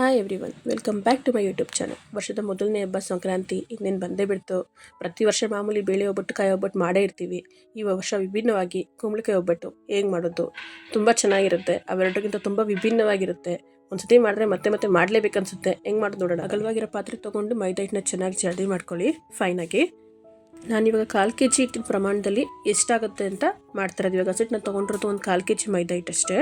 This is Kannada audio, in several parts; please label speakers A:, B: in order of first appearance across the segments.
A: Hi everyone welcome back to my YouTube channel ವರ್ಷದ ಮೊದಲನೇ ಹಬ್ಬ ಸಂಕ್ರಾಂತಿ ಇನ್ನೇನು ಬಂದೇ ಬಿಡ್ತು. ಪ್ರತಿ ವರ್ಷ ಮಾಮೂಲಿ ಬೇಳೆ ಒಬ್ಬಟ್ಟು, ಕಾಯಿ ಒಬ್ಬಟ್ಟು ಮಾಡೇ ಇರ್ತೀವಿ. ಈ ವರ್ಷ ವಿಭಿನ್ನವಾಗಿ ಕುಂಬಳಕಾಯಿ ಒಬ್ಬಟ್ಟು ಹೇಗೆ ಮಾಡೋದು? ತುಂಬ ಚೆನ್ನಾಗಿರುತ್ತೆ. ಅವೆರಡಕ್ಕಿಂತ ತುಂಬ ವಿಭಿನ್ನವಾಗಿರುತ್ತೆ. ಒಂದ್ಸತಿ ಮಾಡಿದ್ರೆ ಮತ್ತೆ ಮತ್ತೆ ಮಾಡಲೇಬೇಕನ್ಸುತ್ತೆ. ಹೆಂಗೆ ಮಾಡೋದು ನೋಡೋಣ. ಅಗಲವಾಗಿರೋ ಪಾತ್ರೆ ತೊಗೊಂಡು ಮೈದಾ ಹಿಟ್ಟನ್ನ ಚೆನ್ನಾಗಿ ಜಲ್ದಿ ಮಾಡ್ಕೊಳ್ಳಿ. ಫೈನಾಗಿ ನಾನಿವಾಗ ಕಾಲು ಕೆ ಜಿ ಹಿಟ್ಟಿನ ಪ್ರಮಾಣದಲ್ಲಿ ಎಷ್ಟಾಗುತ್ತೆ ಅಂತ ಮಾಡ್ತಾರೆ ಇವಾಗ ಹಸಿಟ್ಟನ್ನ ತೊಗೊಂಡಿರೋದು ಒಂದು ಕಾಲು ಕೆ ಜಿ ಮೈದಾ ಹಿಟ್ಟಷ್ಟೇ.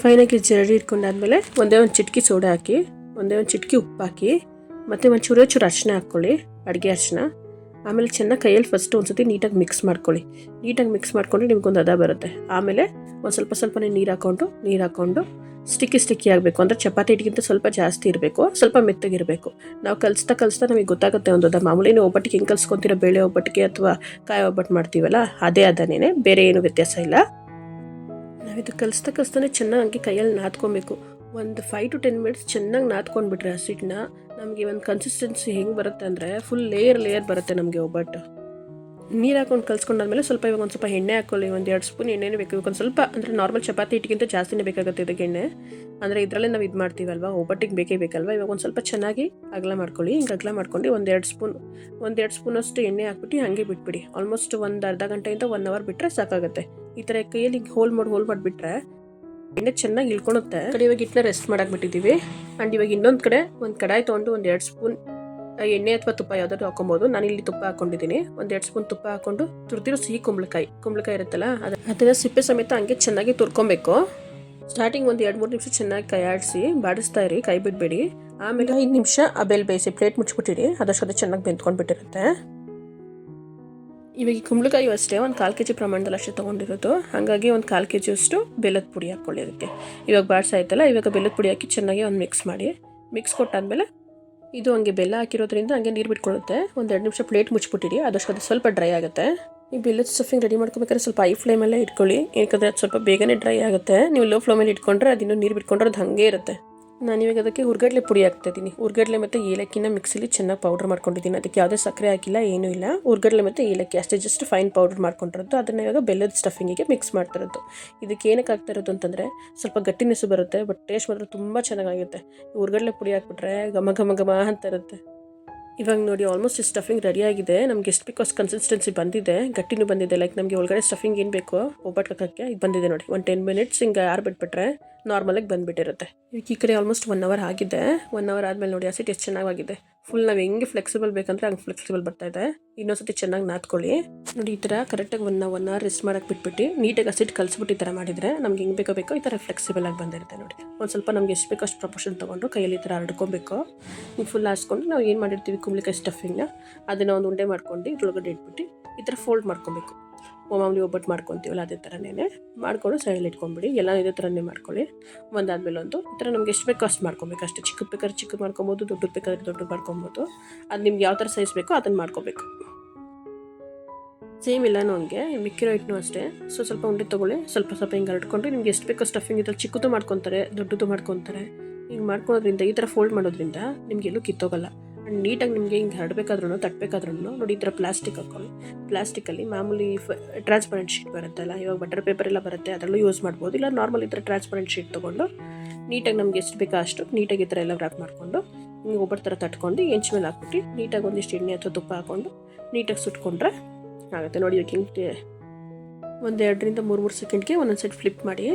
A: ಫೈನಾಗಿ ಜರಡಿ ಇಟ್ಕೊಂಡಾದ್ಮೇಲೆ ಒಂದೇ ಒಂದು ಚಿಟಕಿ ಸೋಡಾ ಹಾಕಿ, ಒಂದೇ ಒಂದು ಚಿಟಕಿ ಉಪ್ಪು ಹಾಕಿ, ಮತ್ತು ಒಂದು ಚೂರು ಚೂರು ಅರ್ಶಿನ ಹಾಕ್ಕೊಳ್ಳಿ, ಅಡುಗೆ ಅರ್ಶಿನ ಆಮೇಲೆ ಚೆನ್ನಾಗಿ ಕೈಯಲ್ಲಿ ಫಸ್ಟ್ ಒಂದ್ಸತಿ ನೀಟಾಗಿ ಮಿಕ್ಸ್ ಮಾಡ್ಕೊಳ್ಳಿ. ನೀಟಾಗಿ ಮಿಕ್ಸ್ ಮಾಡ್ಕೊಂಡ್ರೆ ನಿಮ್ಗೊಂದು ಅದ ಬರುತ್ತೆ. ಆಮೇಲೆ ಒಂದು ಸ್ವಲ್ಪ ಸ್ವಲ್ಪನೇ ನೀರು ಹಾಕ್ಕೊಂಡು ನೀರು ಹಾಕ್ಕೊಂಡು ಸ್ಟಿಕ್ಕಿ ಸ್ಟಿಕ್ಕಿ ಆಗಬೇಕು. ಅಂದರೆ ಚಪಾತಿ ಹಿಟ್ಟಿಗಿಂತ ಸ್ವಲ್ಪ ಜಾಸ್ತಿ ಇರಬೇಕು, ಸ್ವಲ್ಪ ಮೆತ್ತಗಿರಬೇಕು. ನಾವು ಕಲಿಸ್ತಾ ಕಲಿಸ್ತಾ ನಮಗೆ ಗೊತ್ತಾಗುತ್ತೆ ಒಂದು ಅದ ಮಾಮೂಲಿ ನೀವು ಒಬ್ಬಟ್ಟಿಗೆ ಹೆಂಗೆ ಕಲಿಸ್ಕೊತೀರ, ಬೇಳೆ ಒಬ್ಬಟ್ಟಿಗೆ ಅಥವಾ ಕಾಯಿ ಒಬ್ಬಟ್ಟು ಮಾಡ್ತೀವಲ್ಲ, ಅದೇ ಅದನ್ನೇ ಬೇರೆ ಏನು ವ್ಯತ್ಯಾಸ ಇಲ್ಲ. ನಾವಿದು ಕಲಿಸ್ತಾ ಕಲಿಸ್ತಾನೆ ಚೆನ್ನಾಗಿ ಕೈಯಲ್ಲಿ ನಾದ್ಕೊಬೇಕು. ಒಂದು ಫೈವ್ ಟು ಟೆನ್ ಮಿನಿಟ್ಸ್ ಚೆನ್ನಾಗಿ ನಾದ್ಕೊಂಡ್ಬಿಟ್ರೆ ಹಸಿಟ್ಟನ್ನ ನಮಗೆ ಒಂದು ಕನ್ಸಿಸ್ಟೆನ್ಸಿ ಹೆಂಗೆ ಬರುತ್ತೆ ಅಂದರೆ ಫುಲ್ ಲೇಯರ್ ಲೇಯರ್ ಬರುತ್ತೆ ನಮಗೆ ಒಬ್ಬಟ್ಟು. ನೀರು ಹಾಕೊಂಡು ಕಲ್ಸ್ಕೊಂಡಾದ್ಮೇಲೆ ಸ್ವಲ್ಪ ಇವಾಗ ಒಂದು ಸ್ವಲ್ಪ ಎಣ್ಣೆ ಹಾಕೊಳ್ಳಿ, ಒಂದು ಎರಡು ಸ್ಪೂನ್ ಎಣ್ಣೆನೇ ಬೇಕು. ಒಂದು ಸ್ವಲ್ಪ ಅಂದರೆ ನಾರ್ಮಲ್ ಚಪಾತಿ ಹಿಟ್ಟಿಗಿಂತ ಜಾಸ್ತಿನೇ ಬೇಕಾಗುತ್ತೆ ಇದಕ್ಕೆ ಎಣ್ಣೆ. ಅಂದರೆ ಇದರಲ್ಲೇ ನಾವು ಇದು ಮಾಡ್ತೀವಲ್ವಾ? ಒಬ್ಬಟ್ಟಿಗೆ ಬೇಕೇ ಬೇಕಲ್ವಾ? ಇವಾಗ ಒಂದು ಸ್ವಲ್ಪ ಚೆನ್ನಾಗಿ ಅಗಲ ಮಾಡ್ಕೊಳ್ಳಿ. ಹಿಂಗೆ ಅಗಲ ಮಾಡ್ಕೊಂಡು ಒಂದು ಎರಡು ಸ್ಪೂನ್ ಒಂದೆರಡು ಸ್ಪೂನಷ್ಟು ಎಣ್ಣೆ ಹಾಕ್ಬಿಟ್ಟು ಹಾಗೆ ಬಿಟ್ಬಿಡಿ. ಆಲ್ಮೋಸ್ಟ್ ಒಂದು ಅರ್ಧ ಗಂಟೆಯಿಂದ ಒನ್ ಅವರ್ ಬಿಟ್ಟರೆ ಸಾಕಾಗುತ್ತೆ. ಈ ಥರ ಕೈಯಲ್ಲಿ ಹೋಲ್ ಮಾಡಿ ಹೋಲ್ ಮಾಡಿಬಿಟ್ರೆ ಎಣ್ಣೆ ಚೆನ್ನಾಗಿ ಇಳ್ಕೊಳುತ್ತೆ. ಕಡೆ ಇವಾಗ ಹಿಟ್ಟನ್ನ ರೆಸ್ಟ್ ಮಾಡಾಕ್ಬಿಟ್ಟಿದ್ದೀವಿ ಆ್ಯಂಡ್ ಇವಾಗ ಇನ್ನೊಂದು ಕಡೆ ಒಂದು ಕಡಾಯಿ ತೊಗೊಂಡು ಒಂದು ಎರಡು ಸ್ಪೂನ್ ಎಣ್ಣೆ ಅಥವಾ ತುಪ್ಪ ಯಾವ್ದಾದ್ರು ಹಾಕೊಬಹುದು ನಾನು ಇಲ್ಲಿ ತುಪ್ಪ ಹಾಕೊಂಡಿದ್ದೀನಿ ಒಂದ್ ಎರಡು ಸ್ಪೂನ್ ತುಪ್ಪ ಹಾಕೊಂಡು ತುರ್ತಿರೋ ಸಿಹಿ ಕುಂಬಳಕಾಯಿ. ಕುಂಬಳಕಾಯಿ ಇರುತ್ತಲ್ಲ, ಅದು ಅದನ್ನ ಸಿಪ್ಪೆ ಸಮೇತ ಹಂಗೆ ಚೆನ್ನಾಗಿ ತುರ್ಕೊಬೇಕು. ಸ್ಟಾರ್ಟಿಂಗ್ ಒಂದು ಎರಡು ಮೂರು ನಿಮಿಷ ಚೆನ್ನಾಗಿ ಕೈ ಆಡಿಸಿ ಬಾಡಿಸ್ತಾ ಇರಿ, ಕೈ ಬಿಡಬೇಡಿ. ಆಮೇಲೆ ಐದು ನಿಮಿಷ ಅಬೆಲ್ ಬೆಲ್ ಬೇಯಿಸಿ, ಪ್ಲೇಟ್ ಮುಚ್ಚಿಬಿಟ್ಟಿರಿ. ಅದಷ್ಟು ಅದು ಚೆನ್ನಾಗಿ ಬೆಂದ್ಕೊಂಡು ಬಿಟ್ಟಿರುತ್ತೆ. ಇವಾಗ ಕುಂಬಳಕಾಯಿ ಅಷ್ಟೇ, ಒಂದು ಕಾಲು ಕೆ ಜಿ ಪ್ರಮಾಣದಲ್ಲಿ ಅಷ್ಟೇ ತೊಗೊಂಡಿರೋದು. ಹಾಗಾಗಿ ಒಂದು ಕಾಲು ಕೆ ಜಿಯಷ್ಟು ಬೆಲ್ಲದ ಪುಡಿ ಹಾಕ್ಕೊಳ್ಳಿ ಅದಕ್ಕೆ. ಇವಾಗ ಬಾಡ್ಸಾಯ್ತಲ್ಲ, ಇವಾಗ ಬೆಲ್ಲದ ಪುಡಿ ಹಾಕಿ ಚೆನ್ನಾಗಿ ಒಂದು ಮಿಕ್ಸ್ ಮಾಡಿ. ಮಿಕ್ಸ್ ಕೊಟ್ಟಾದ್ಮೇಲೆ ಇದು ಹಂಗೆ ಬೆಲ್ಲ ಹಾಕಿರೋದ್ರಿಂದ ಹಂಗೆ ನೀರು ಬಿಟ್ಕೊಳ್ಳುತ್ತೆ ಒಂದು ಎರಡು ನಿಮಿಷ ಪ್ಲೇಟ್ ಮುಚ್ಚಿಬಿಟ್ಟಿರಿ ಅದಷ್ಟು ಅದು ಸ್ವಲ್ಪ ಡ್ರೈ ಆಗುತ್ತೆ. ಈ ಬೆಲ್ಲದ ಸ್ಟಫಿಂಗ್ ರೆಡಿ ಮಾಡ್ಕೋಬೇಕಾದ್ರೆ ಸ್ವಲ್ಪ ಐ ಫ್ಲೇಮಲ್ಲೇ ಇಟ್ಕೊಳ್ಳಿ ಯಾಕಂದರೆ ಅದು ಸ್ವಲ್ಪ ಬೇಗನೆ ಡ್ರೈ ಆಗುತ್ತೆ. ನೀವು ಲೋ ಫ್ಲೇಮಲ್ಲಿ ಇಟ್ಕೊಂಡ್ರೆ ಅದಿನ್ನೂ ನೀರು ಬಿಟ್ಕೊಂಡ್ರೆ ಅದು ಹಾಗೆ ಇರುತ್ತೆ. ನಾನು ಇವಾಗ ಅದಕ್ಕೆ ಹುರ್ಗಡ್ಲೆ ಪುಡಿ ಹಾಕ್ತಾ ಇದ್ದೀನಿ. ಹುರ್ಗಡ್ಲೆ ಮತ್ತು ಏಲಕ್ಕಿನ ಮಿಕ್ಸಿಲಿ ಚೆನ್ನಾಗಿ ಪೌಡರ್ ಮಾಡ್ಕೊಂಡಿದ್ದೀನಿ. ಅದಕ್ಕೆ ಯಾವುದೇ ಸಕ್ಕರೆ ಹಾಕಿಲ್ಲ, ಏನೂ ಇಲ್ಲ. ಹುರ್ಗಡ್ಲೆ ಮತ್ತು ಏಲಕ್ಕಿ ಅಷ್ಟೇ ಜಸ್ಟ್ ಫೈನ್ ಪೌಡರ್ ಮಾಡ್ಕೊಂಡಿರೋದು. ಅದನ್ನು ಇವಾಗ ಬೆಲ್ಲದ ಸ್ಟಫಿಂಗಿಗೆ ಮಿಕ್ಸ್ ಮಾಡ್ತಿರೋದು. ಇದಕ್ಕೆ ಏನಕ್ಕೆ ಆಗ್ತಾ ಇರೋದು ಅಂತಂದರೆ, ಸ್ವಲ್ಪ ಗಟ್ಟಿನೆಸು ಬರುತ್ತೆ ಬಟ್ ಟೇಸ್ಟ್ ಮಾತ್ರ ತುಂಬ ಚೆನ್ನಾಗಾಗುತ್ತೆ. ಹುರ್ಗಡ್ಲೆ ಪುಡಿ ಹಾಕ್ಬಿಟ್ರೆ ಘಮ ಘಮ ಘಮ ಅಂತ ಇರುತ್ತೆ. ಇವಾಗ ನೋಡಿ ಆಲ್ಮೋಸ್ಟ್ ಸ್ಟಫಿಂಗ್ ರೆಡಿ ಆಗಿದೆ. ನಮ್ಗೆ ಎಷ್ಟು ಬೇಕೋ ಕನ್ಸಿಸ್ಟೆನ್ಸಿ ಬಂದಿದೆ. ಗಟ್ಟಿನೂ ಬಂದಿದೆ. ಲೈಕ್ ನಮಗೆ ಒಳಗಡೆ ಸ್ಟಫಿಂಗ್ ಏನು ಬೇಕೋ ಒಬ್ಬಟ್ಟು ಹಾಕೋಕ್ಕೆ ಇದು ಬಂದಿದೆ ನೋಡಿ. ಒಂದು ಟೆನ್ ಮಿನಿಟ್ಸ್ ಹಿಂಗೆ ಯಾರು ಬಿಟ್ಬಿಟ್ರೆ ನಾರ್ಮಲಾಗಿ ಬಂದುಬಿಟ್ಟಿರುತ್ತೆ. ಈ ಕಡೆ ಆಲ್ಮೋಸ್ಟ್ ಒನ್ ಅವರ್ ಆಗಿದೆ. ಒನ್ ಅವರ್ ಆದಮೇಲೆ ನೋಡಿ ಹಸಿಟ್ಟು ಎಷ್ಟು ಚೆನ್ನಾಗಿದೆ ಫುಲ್ ನಾವು ಹೆಂಗೆ ಫ್ಲೆಕ್ಸಿಬಲ್ ಬೇಕಂದ್ರೆ ಹಂಗೆ ಫ್ಲೆಕ್ಸಿಬಲ್ ಬರ್ತಾ ಇದೆ. ಇನ್ನೊಂದ್ಸತಿ ಚೆನ್ನಾಗಿ ನಾದ್ಕೊಳ್ಳಿ. ನೋಡಿ, ಈ ಥರ ಕರೆಕ್ಟಾಗಿ ಒನ್ ಒನ್ ಅವರ್ ರೆಸ್ಟ್ ಮಾಡೋಕೆ ಬಿಟ್ಬಿಟ್ಟು ನೀಟಾಗಿ ಹಸಿಟ್ಟು ಕಲಿಸ್ಬಿಟ್ಟು ಈ ಥರ ಮಾಡಿದರೆ ನಮ್ಗೆ ಹೆಂಗೆ ಬೇಕೋ ಬೇಕೋ ಈ ಥರ ಫ್ಲೆಕ್ಸಿಬಲ್ ಆಗಿ ಬಂದಿರುತ್ತೆ ನೋಡಿ. ಒಂದು ಸ್ವಲ್ಪ ನಮ್ಗೆ ಎಷ್ಟು ಬೇಕೋ ಅಷ್ಟು ಪ್ರಪೋರ್ಷನ್ ತೊಗೊಂಡು ಕೈಯಲ್ಲಿ ಈ ಥರ ಹರಡ್ಕೊಬೇಕು ಫುಲ್ ಹಾಸ್ಕೊಂಡು ನಾವು ಏನು ಮಾಡಿರ್ತೀವಿ ಕುಂಬಳಿಕಾಯಿ ಸ್ಟಫಿಂಗ್ನ ಅದನ್ನು ಒಂದು ಉಂಡೆ ಮಾಡ್ಕೊಂಡು ಇದ್ರೊಳಗಡೆ ಇಟ್ಬಿಟ್ಟು ಈ ಥರ ಫೋಲ್ಡ್ ಮಾಡ್ಕೊಬೇಕು. ಮಾಮೂಲಿ ಒಬ್ಬಟ್ಟು ಮಾಡ್ಕೊತೀವಲ್ಲ ಅದೇ ಥರನೇ ಮಾಡ್ಕೊಂಡು ಸೈಡಲ್ಲಿ ಇಟ್ಕೊಂಬಿಡಿ. ಎಲ್ಲ ಇದೇ ಥರನೇ ಮಾಡ್ಕೊಳ್ಳಿ. ಒಂದಾದ್ಮೇಲೆ ಒಂದು ಈ ಥರ ನಮ್ಗೆ ಎಷ್ಟು ಬೇಕು ಅಷ್ಟು ಮಾಡ್ಕೊಬೇಕು. ಅಷ್ಟು ಚಿಕ್ಕ ಬೇಕಾದ್ರೆ ಚಿಕ್ಕ ಮಾಡ್ಕೊಬೋದು ದೊಡ್ಡ ಬೇಕಾದ್ರೆ ದೊಡ್ಡ ಮಾಡ್ಕೊಬೋದು. ಅದು ನಿಮ್ಗೆ ಯಾವ ಥರ ಸೈಜ್ ಬೇಕೋ ಅದನ್ನು ಮಾಡ್ಕೋಬೇಕು. ಸೇಮ್ ಇಲ್ಲ ಹಂಗೆ ಮಿಕ್ಕಿರೋ ಹಿಟ್ಟನು ಅಷ್ಟೇ. ಸೊ ಸ್ವಲ್ಪ ಉಂಡೆ ತೊಗೊಳ್ಳಿ. ಸ್ವಲ್ಪ ಸ್ವಲ್ಪ ಹಿಂಗೆ ಹರಡ್ಕೊಂಡು ನಿಮ್ಗೆ ಎಷ್ಟು ಬೇಕೋ ಸ್ಟಫಿಂಗ್ ಇದ್ರಲ್ಲಿ ಚಿಕ್ಕದು ಮಾಡ್ಕೊತಾರೆ ದೊಡ್ಡದು ಮಾಡ್ಕೊತಾರೆ. ಹಿಂಗೆ ಮಾಡ್ಕೊಳೋದ್ರಿಂದ ಈ ಥರ ಫೋಲ್ಡ್ ಮಾಡೋದ್ರಿಂದ ನಿಮ್ಗೆ ಎಲ್ಲೂ ಕಿತ್ತೋಗಲ್ಲ. ಆ್ಯಂಡ್ ನೀಟಾಗಿ ನಿಮಗೆ ಹಿಂಗೆ ಹರಡಬೇಕಾದ್ರೂ ತಟ್ಟಬೇಕಾದ್ರೂ ನೋಡಿ ಈ ಥರ ಪ್ಲಾಸ್ಟಿಕ್ ಹಾಕೊಳ್ಳಿ ಪ್ಲಾಸ್ಟಿಕಲ್ಲಿ ಮಾಮೂಲಿ ಟ್ರಾನ್ಸ್ಪರೆಂಟ್ ಶೀಟ್ ಬರುತ್ತಲ್ಲ, ಇವಾಗ ಬಟರ್ ಪೇಪರ್ ಎಲ್ಲ ಬರುತ್ತೆ, ಅದರಲ್ಲೂ ಯೂಸ್ ಮಾಡ್ಬೋದು. ಇಲ್ಲ ನಾರ್ಮಲ್ ಈ ಥರ ಟ್ರಾನ್ಸ್ಪರೆಂಟ್ ಶೀಟ್ ತೊಗೊಂಡು, ನೀಟಾಗಿ ನಮ್ಗೆ ಎಷ್ಟು ಬೇಕೋ ಅಷ್ಟು ನೀಟಾಗಿ ಈ ಥರ ಎಲ್ಲ ರ್ಯಾಪ್ ಮಾಡಿಕೊಂಡು ಹಿಂಗೆ ಒಬ್ಬರ ಥರ ತಟ್ಕೊಂಡು ಎಂಚ್ ಮೇಲೆ ಹಾಕ್ಬಿಟ್ಟು, ನೀಟಾಗಿ ಒಂದಿಷ್ಟು ಎಣ್ಣೆ ಅಥವಾ ತುಪ್ಪ ಹಾಕ್ಕೊಂಡು, ನೀಟಾಗಿ ಸುಟ್ಕೊಂಡ್ರೆ ಆಗುತ್ತೆ. ನೋಡಿ ಇವಾಗ ಹಿಂಗೆ ಒಂದು ಎರಡರಿಂದ ಮೂರು ಮೂರು ಸೆಕೆಂಡ್ಗೆ ಒಂದೊಂದು ಸೈಡ್ ಫ್ಲಿಪ್ ಮಾಡಿ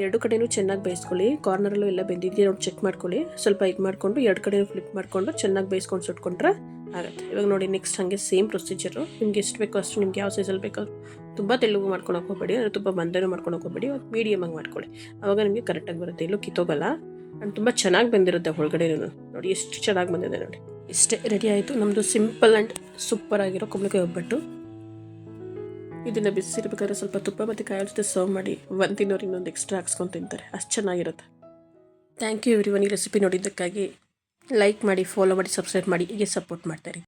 A: ಎರಡು ಕಡೆನೂ ಚೆನ್ನಾಗಿ ಬೇಯಿಸ್ಕೊಳ್ಳಿ. ಕಾರ್ನರಲ್ಲೂ ಎಲ್ಲ ಬೆಂದಿದೆಯಾ ನೋಡಿ ಚೆಕ್ ಮಾಡ್ಕೊಳ್ಳಿ. ಸ್ವಲ್ಪ ಇದು ಮಾಡಿಕೊಂಡು ಎರಡು ಕಡೆನೂ ಫ್ಲಿಪ್ ಮಾಡಿಕೊಂಡು ಚೆನ್ನಾಗಿ ಬೇಯಿಸ್ಕೊಂಡು ಸುಟ್ಕೊಂಡ್ರೆ ಆಗುತ್ತೆ. ಇವಾಗ ನೋಡಿ ನೆಕ್ಸ್ಟ್ ಹಾಗೆ ಸೇಮ್ ಪ್ರೊಸೀಜರು ನಿಮ್ಗೆ ಎಷ್ಟು ಬೇಕೋ ಅಷ್ಟು ನಿಮ್ಗೆ ಯಾವ ಸೈಜಲ್ಲಿ ಬೇಕೋ ತುಂಬ ತೆಳುಗು ಮಾಡ್ಕೊಂಡು ಹೋಗಬೇಡಿ, ಅಂದರೆ ತುಂಬ ಬಂದೇನೂ ಮಾಡ್ಕೊಂಡು ಹೋಗಬೇಡಿ ಮೀಡಿಯಮಾಗಿ ಮಾಡ್ಕೊಳ್ಳಿ. ಆವಾಗ ನಿಮಗೆ ಕರೆಕ್ಟಾಗಿ ಬರುತ್ತೆ. ಎಲ್ಲೂ ಕಿತ್ತೋಗಲ್ಲ. ಆ್ಯಂಡ್ ತುಂಬ ಚೆನ್ನಾಗಿ ಬಂದಿರುತ್ತೆ ಒಳಗಡೆನೂ ನೋಡಿ ಎಷ್ಟು ಚೆನ್ನಾಗಿ ಬಂದಿದೆ ನೋಡಿ. ಇಷ್ಟೇ ರೆಡಿ ಆಯಿತು. ನಮ್ಮದು ಸಿಂಪಲ್ ಆ್ಯಂಡ್ ಸೂಪರ್ ಆಗಿರೋ ಕುಂಬಳಕಾಯಿ ಒಬ್ಬಟ್ಟು. ಇದನ್ನು ಬಿಸಿರ್ಬೇಕಾದ್ರೆ ಸ್ವಲ್ಪ ತುಪ್ಪ ಮತ್ತು ಕಾಯಿ ಜೊತೆ ಸರ್ವ್ ಮಾಡಿ ಒಂದು ತಿನ್ನೋರು ಇನ್ನೊಂದು ಎಕ್ಸ್ಟ್ರಾ ಹಾಕ್ಸ್ಕೊಂಡು ತಿಂತಾರೆ. ಅಷ್ಟು ಚೆನ್ನಾಗಿರುತ್ತೆ. ಥ್ಯಾಂಕ್ ಯು ಎವ್ರಿ ಒನ್ ಈ ರೆಸಿಪಿ ನೋಡಿದ್ದಕ್ಕಾಗಿ ಲೈಕ್ ಮಾಡಿ ಫಾಲೋ ಮಾಡಿ ಸಬ್ಸ್ಕ್ರೈಬ್ ಮಾಡಿ, ಹೀಗೆ ಸಪೋರ್ಟ್ ಮಾಡ್ತಾರೆ